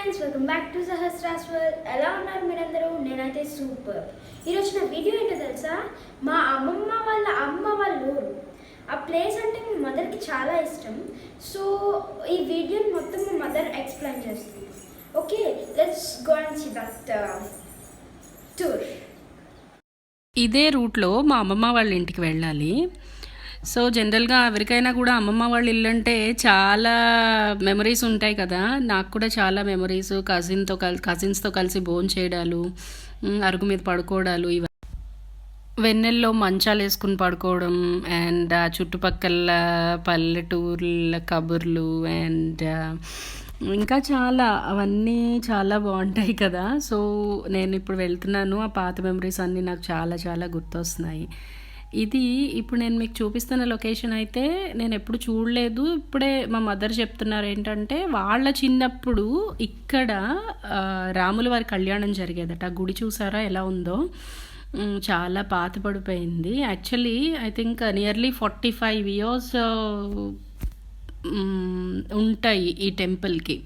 Friends welcome back to సహస్రాస్వల్. ఎలా ఉన్నారు మీరందరూ? నేనైతే సూపర్. ఈరోజు నా వీడియో ఏంటో తెలుసా? మా అమ్మమ్మ వాళ్ళ అమ్మ వాళ్ళ ఊరు. ఆ ప్లేస్ అంటే మా మదర్కి చాలా ఇష్టం. సో ఈ వీడియోని మొత్తం మా మదర్ ఎక్స్ప్లెయిన్ చేస్తుంది. Okay let's go and that tour. ఇదే రూట్లో మా అమ్మమ్మ వాళ్ళ ఇంటికి వెళ్ళాలి. సో జనరల్గా ఎవరికైనా కూడా అమ్మమ్మ వాళ్ళ ఇల్లు అంటే చాలా మెమరీస్ ఉంటాయి కదా. నాకు కూడా చాలా మెమరీస్ కజిన్తో కల్ కజిన్స్తో కలిసి భోజనం చేయడాలు అరుగు మీద పడుకోవడాలు ఇవన్నీ వెన్నెల్లో మంచాలు వేసుకుని పడుకోవడం అండ్ ఆ చుట్టుపక్కల పల్లెటూర్ల కబుర్లు అండ్ ఇంకా చాలా అవన్నీ చాలా బాగుంటాయి కదా. సో నేను ఇప్పుడు వెళ్తున్నాను. ఆ పాత మెమరీస్ అన్నీ నాకు చాలా చాలా గుర్తొస్తున్నాయి. ఇది ఇప్పుడు నేను మీకు చూపిస్తున్న లొకేషన్ అయితే నేను ఎప్పుడు చూడలేదు. ఇప్పుడే మా మదర్ చెప్తున్నారు ఏంటంటే వాళ్ళ చిన్నప్పుడు ఇక్కడ రాముల వారి కళ్యాణం జరిగేదట. గుడి చూసారా ఎలా ఉందో? చాలా పాత పడిపోయింది. Actually I think nearly forty five years ఉంటాయి ఈ టెంపుల్కి.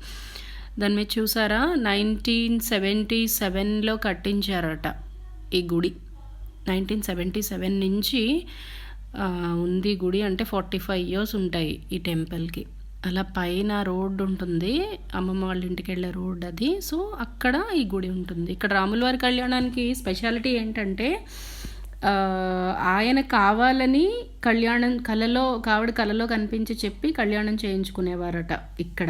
దాని మీద చూసారా? నైన్టీన్ సెవెంటీ సెవెన్లో కట్టించారట ఈ గుడి. నైన్టీన్ సెవెంటీ సెవెన్ నుంచి ఉంది గుడి అంటే ఫార్టీ ఫైవ్ ఇయర్స్ ఉంటాయి ఈ టెంపుల్కి. అలా పైన రోడ్డు ఉంటుంది అమ్మమ్మ వాళ్ళ ఇంటికి వెళ్ళే రోడ్ అది. సో అక్కడ ఈ గుడి ఉంటుంది. ఇక్కడ రాములవారి కళ్యాణానికి స్పెషాలిటీ ఏంటంటే ఆయన కావాలని కళ్యాణం కలలో కావిడ కలలో కనిపించి చెప్పి కళ్యాణం చేయించుకునేవారట ఇక్కడ.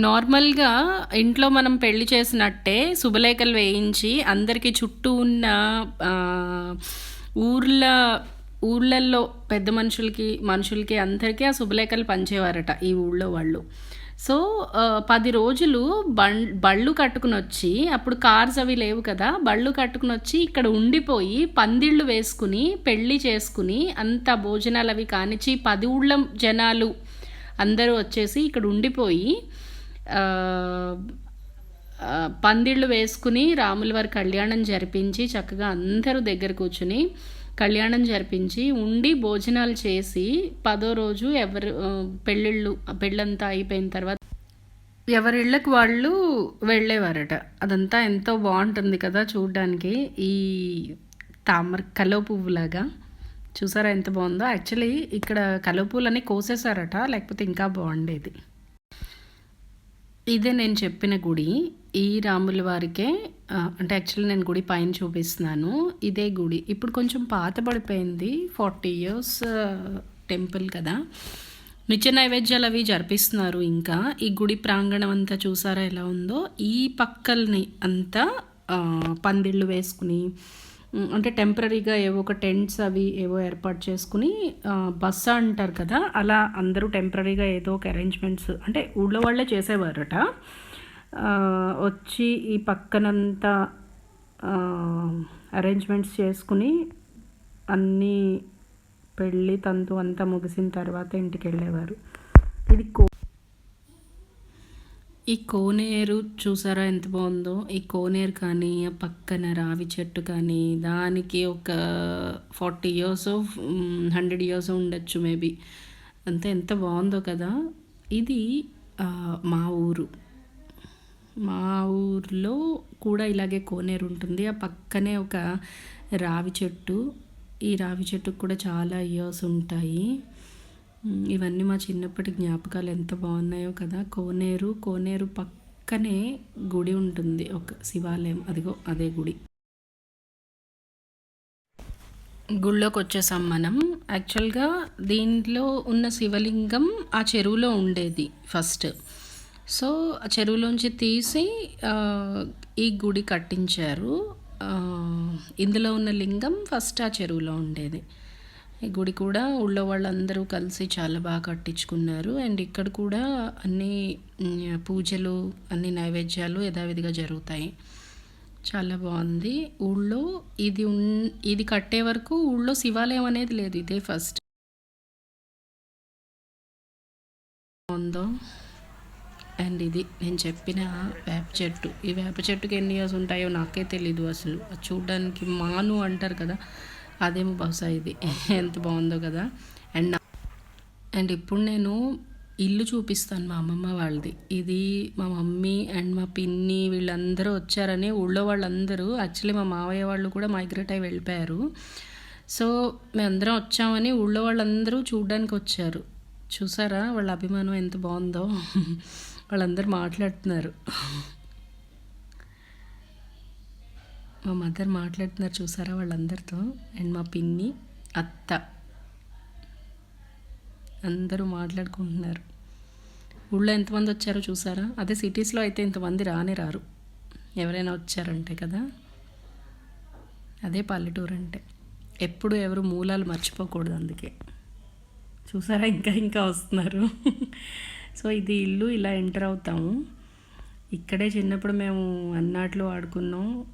నార్మల్గా ఇంట్లో మనం పెళ్ళి చేసినట్టే శుభలేఖలు వేయించి అందరికీ చుట్టూ ఉన్న ఊర్ల ఊళ్ళల్లో పెద్ద మనుషులకి మనుషులకి అందరికీ ఆ శుభలేఖలు పంచేవారట ఈ ఊళ్ళో వాళ్ళు. సో పది రోజులు బం బళ్ళు కట్టుకుని వచ్చి అప్పుడు కార్స్ అవి లేవు కదా బళ్ళు కట్టుకుని వచ్చి ఇక్కడ ఉండిపోయి పందిళ్ళు వేసుకుని పెళ్ళి చేసుకుని అంత భోజనాలు అవి కానిచ్చి పది ఊళ్ళ జనాలు అందరూ వచ్చేసి ఇక్కడ ఉండిపోయి పందిళ్ళు వేసుకుని రాముల వారి కళ్యాణం జరిపించి చక్కగా అందరూ దగ్గర కూర్చుని కళ్యాణం జరిపించి ఉండి భోజనాలు చేసి పదో రోజు ఎవరు పెళ్ళిళ్ళు పెళ్ళంతా అయిపోయిన తర్వాత ఎవరిళ్ళకి వాళ్ళు వెళ్ళేవారట. అదంతా ఎంతో బాగుంటుంది కదా చూడడానికి. ఈ తామర కలో పువ్వులాగా చూసారా ఎంత బాగుందో? యాక్చువల్లీ ఇక్కడ కలో పువ్వులని కోసేసారట లేకపోతే ఇంకా బాగుండేది. ఇదే నేను చెప్పిన గుడి. ఈ రాముల వారికే అంటే యాక్చువల్లీ నేను గుడి పైన చూపిస్తున్నాను. ఇదే గుడి. ఇప్పుడు కొంచెం పాత పడిపోయింది. ఫార్టీ ఇయర్స్ టెంపుల్ కదా. నిత్య నైవేద్యాలు అవి జరిపిస్తున్నారు ఇంకా. ఈ గుడి ప్రాంగణం అంతా చూసారా ఎలా ఉందో? ఈ పక్కల్ని అంతా పందిళ్ళు వేసుకుని అంటే టెంపరీగా ఏవో ఒక టెంట్స్ అవి ఏవో ఏర్పాటు చేసుకుని బస్ బస్స అంటారు కదా అలా అందరూ టెంపరీగా ఏదో ఒక అరేంజ్మెంట్స్ అంటే ఊళ్ళో వాళ్ళే చేసేవారట. వచ్చి ఈ పక్కనంతా అరేంజ్మెంట్స్ చేసుకుని అన్నీ పెళ్ళి తంతు అంతా ముగిసిన తర్వాత ఇంటికి వెళ్ళేవారు. ఇది కో ఈ కోనేరు చూసారా ఎంత బాగుందో? ఈ కోనేరు కానీ ఆ పక్కన రావి చెట్టు కానీ దానికి ఒక ఫార్టీ ఇయర్స్ హండ్రెడ్ ఇయర్స్ ఉండొచ్చు మేబీ అంతా ఎంత బాగుందో కదా? ఇది మా ఊరు. మా ఊర్లో కూడా ఇలాగే కోనేరు ఉంటుంది. ఆ పక్కనే ఒక రావి చెట్టు. ఈ రావి చెట్టుకు కూడా చాలా ఇయర్స్ ఉంటాయి. ఇవన్నీ మా చిన్నప్పటి జ్ఞాపకాలు ఎంత బాగున్నాయో కదా. కోనేరు కోనేరు పక్కనే గుడి ఉంటుంది. ఒక శివాలయం. అదిగో అదే గుడి. గుళ్ళోకి వచ్చేసాం మనం. యాక్చువల్గా దీంట్లో ఉన్న శివలింగం ఆ చెరువులో ఉండేది ఫస్ట్. సో ఆ చెరువులోంచి తీసి ఈ గుడి కట్టించారు. ఇందులో ఉన్న లింగం ఫస్ట్ ఆ చెరువులో ఉండేది. ఈ గుడి కూడా ఊళ్ళో వాళ్ళందరూ కలిసి చాలా బాగా కట్టించుకున్నారు. అండ్ ఇక్కడ కూడా అన్ని పూజలు అన్ని నైవేద్యాలు యథావిధిగా జరుగుతాయి. చాలా బాగుంది. ఊళ్ళో ఇది ఉన్ ఇది కట్టే వరకు ఊళ్ళో శివాలయం అనేది లేదు. ఇదే ఫస్ట్. ఉందో? అండ్ ఇది నేను చెప్పిన వేప చెట్టు. ఈ వేప చెట్టుకి ఎన్ని ఇయర్స్ ఉంటాయో నాకే తెలీదు అసలు. చూడడానికి మాను అంటారు కదా. అదేమో బహుశా ఇది. ఎంత బాగుందో కదా? అండ్ అండ్ ఇప్పుడు నేను ఇల్లు చూపిస్తాను మా అమ్మమ్మ వాళ్ళది. ఇది మా మమ్మీ అండ్ మా పిన్ని వీళ్ళందరూ వచ్చారని ఊళ్ళో వాళ్ళందరూ యాక్చువల్లీ మా మావయ్య వాళ్ళు కూడా మైగ్రేట్ అయి వెళ్ళిపోయారు. సో మేమందరం వచ్చామని ఊళ్ళో వాళ్ళందరూ చూడడానికి వచ్చారు. చూసారా వాళ్ళ అభిమానం ఎంత బాగుందో? వాళ్ళందరూ మాట్లాడుతున్నారు. మా మదర్ మాట్లాడుతున్నారు చూసారా వాళ్ళందరితో? అండ్ మా పిన్ని అత్త. అందరూ మాట్లాడుకుంటున్నారు. ఊళ్ళో ఎంతమంది వచ్చారో చూసారా? అదే సిటీస్లో అయితే ఇంతమంది రానే రారు. ఎవరైనా వచ్చారంటే కదా? అదే పల్లెటూరు అంటే ఎప్పుడు ఎవరు మూలాలు మర్చిపోకూడదు అందుకే. చూసారా? ఇంకా ఇంకా వస్తున్నారు. సో ఇది ఇల్లు ఇలా ఎంటర్ అవుతాము. ఇక్కడే చిన్నప్పుడు మేము అన్నాట్లు ఆడుకున్నాం.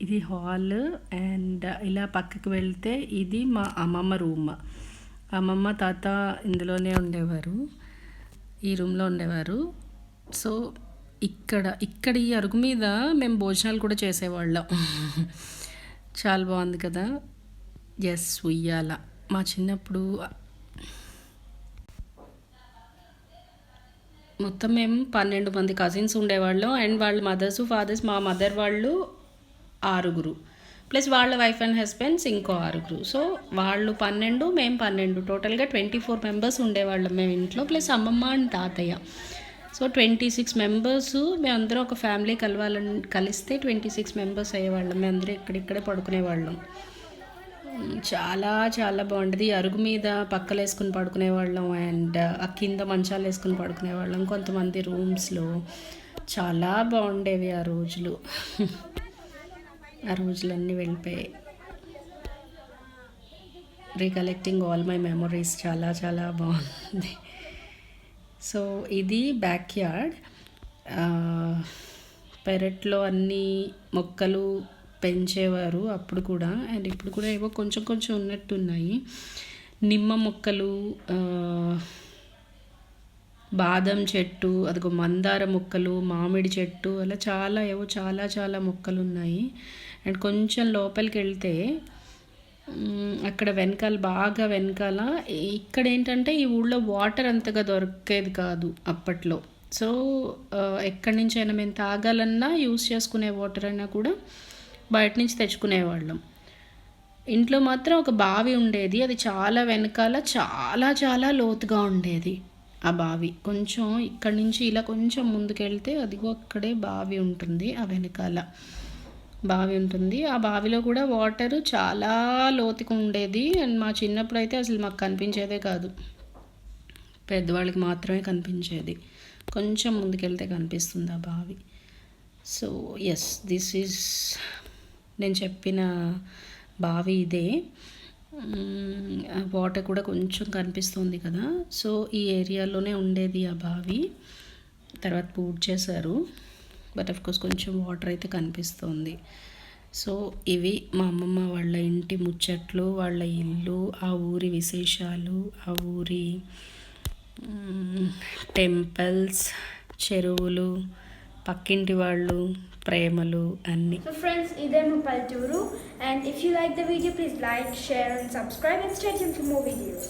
ఇది హాల్ అండ్ ఇలా పక్కకు వెళ్తే ఇది మా అమ్మమ్మ రూమ్. అమ్మమ్మ తాత ఇందులోనే ఉండేవారు. ఈ రూమ్లో ఉండేవారు. సో ఇక్కడ ఇక్కడ ఈ అరుగు మీద మేము భోజనాలు కూడా చేసేవాళ్ళం. చాలా బాగుంది కదా? ఎస్ ఉయ్యాల. మా చిన్నప్పుడు మొత్తం మేము పన్నెండు మంది కజిన్స్ ఉండేవాళ్ళం. అండ్ వాళ్ళ మదర్స్ ఫాదర్స్ మా మదర్ వాళ్ళు ఆరుగురు. ప్లస్ వాళ్ళ వైఫ్ అండ్ హస్బెండ్స్ ఇంకో ఆరుగురు. సో వాళ్ళు పన్నెండు మేము పన్నెండు. టోటల్గా ట్వంటీ ఫోర్ మెంబర్స్ ఉండేవాళ్ళం మేము ఇంట్లో ప్లస్ అమ్మమ్మ అండ్ తాతయ్య. సో ట్వంటీ సిక్స్ మెంబర్స్ మేమందరం ఒక ఫ్యామిలీ కలవాలని కలిస్తే ట్వంటీ సిక్స్ మెంబర్స్ అయ్యేవాళ్ళం. మేమందరం ఇక్కడిక్కడే పడుకునేవాళ్ళం. చాలా చాలా బాగుంటుంది అరుగు మీద పక్కలు వేసుకుని పడుకునేవాళ్ళం అండ్ ఆ కింద మంచాలు వేసుకుని పడుకునేవాళ్ళం. కొంతమంది రూమ్స్లో. చాలా బాగుండేవి ఆ రోజులు. ఆ రోజులన్నీ వెళ్ళిపోయాయి. రీకలెక్టింగ్ ఆల్ మై మెమరీస్ చాలా చాలా బాగుంది. సో ఇది బ్యాక్ యార్డ్ పెరట్లో అన్ని మొక్కలు పెంచేవారు అప్పుడు కూడా. అండ్ ఇప్పుడు కూడా ఏవో కొంచెం కొంచెం ఉన్నట్టున్నాయి. నిమ్మ మొక్కలు బాదం చెట్టు అదిగో మందార మొక్కలు మామిడి చెట్టు అలా చాలా ఏవో చాలా చాలా మొక్కలు ఉన్నాయి అండ్ కొంచెం లోపలికి వెళ్తే అక్కడ వెనకాల బాగా వెనకాల ఇక్కడ ఏంటంటే ఈ ఊళ్ళో వాటర్ అంతగా దొరికేది కాదు అప్పట్లో. సో ఎక్కడి నుంచైనా అయినా మేము తాగాలన్నా యూస్ చేసుకునే వాటర్ అయినా కూడా బయట నుంచి తెచ్చుకునేవాళ్ళం. ఇంట్లో మాత్రం ఒక బావి ఉండేది అది చాలా వెనకాల చాలా చాలా లోతుగా ఉండేది. ఆ బావి. కొంచెం ఇక్కడి నుంచి ఇలా కొంచెం ముందుకెళ్తే అదిగో అక్కడే బావి ఉంటుంది ఆ వెనకాల బావి ఉంటుంది. ఆ బావిలో కూడా వాటర్ చాలా లోతుగా ఉండేది. అండ్ మా చిన్నప్పుడు అయితే అసలు మాకు కనిపించేదే కాదు. పెద్దవాళ్ళకి మాత్రమే కనిపించేది. కొంచెం ముందుకెళ్తే కనిపిస్తుంది ఆ బావి. సో ఎస్ దిస్ ఈజ్ నేను చెప్పిన బావి ఇదే. వాటర్ కూడా కొంచెం కనిపిస్తుంది కదా. సో ఈ ఏరియాలోనే ఉండేది ఆ బావి. తర్వాత పూర్తి చేశారు. బట్ కోర్స్ కొంచెం వాటర్ అయితే కనిపిస్తుంది. సో ఇవి మా అమ్మమ్మ వాళ్ళ ఇంటి ముచ్చట్లు వాళ్ళ ఇల్లు ఆ ఊరి విశేషాలు ఆ ఊరి టెంపుల్స్ చెరువులు పక్కింటి వాళ్ళు ప్రేమలు అన్ని. సో ఫ్రెండ్స్ ఇదే మా పల్లెటూరు. And if you like the video please like share and subscribe and state in videos